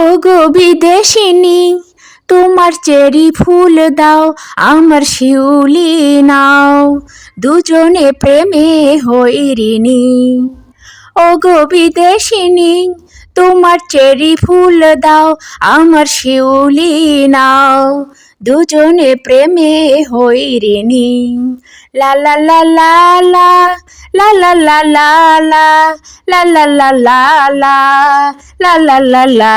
ও গো বিদেশিনী, তোমার চেরি ফুল দাও, আমার শিউলি নাও। দুজনে প্রেমে হইরিনি ও গো বিদেশিনী, তোমার চেরি ফুল দাও, আমার শিউলি নাও। দুজনে প্রেমে হইরিনি লা লা লা লা লা লা লা লা লা লা লা লা লা লা লা লা লা লা লা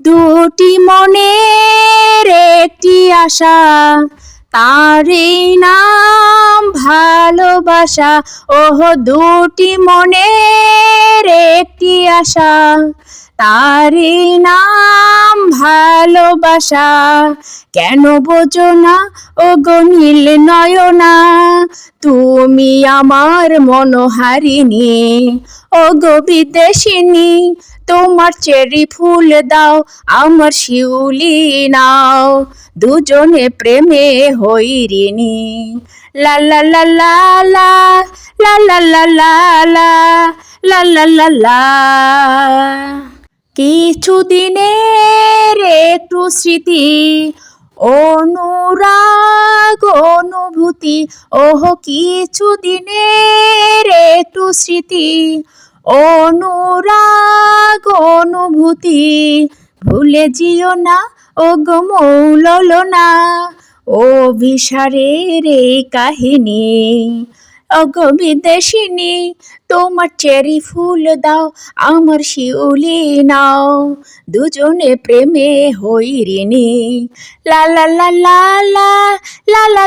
দুটি মনের একটি আশা তারই নাম ভালোবাসা, ওহ দুটি মনের একটি আশা। তারই নাম ভালোবাসা। কেন বোঝো না ও গনিল নয়না? তুমি আমার মনোহারিণী। ও গো বিদেশিনী, তোমার চেরি ফুল দাও, আমার শিউলি নাও। দুজনে প্রেমে হইরিনি লা লা লা লা লা লা লা লা লা লা লা লা লা লা কিছু দিনের একটু স্মৃতি, অনুরাগ, অনুভূতি। ওহ, কিছু দিনের একটু স্মৃতি, অনুরাগ, অনুভূতি। ভুলে যেও না ও গো মৌলল অভিসারের এই কাহিনী। অগো বিদেশিনী, তোমার চেরি ফুল দাও, আমার শিউলি নাও। দুজনে প্রেমে হই ঋণী লা লা লা লা লা লা লা।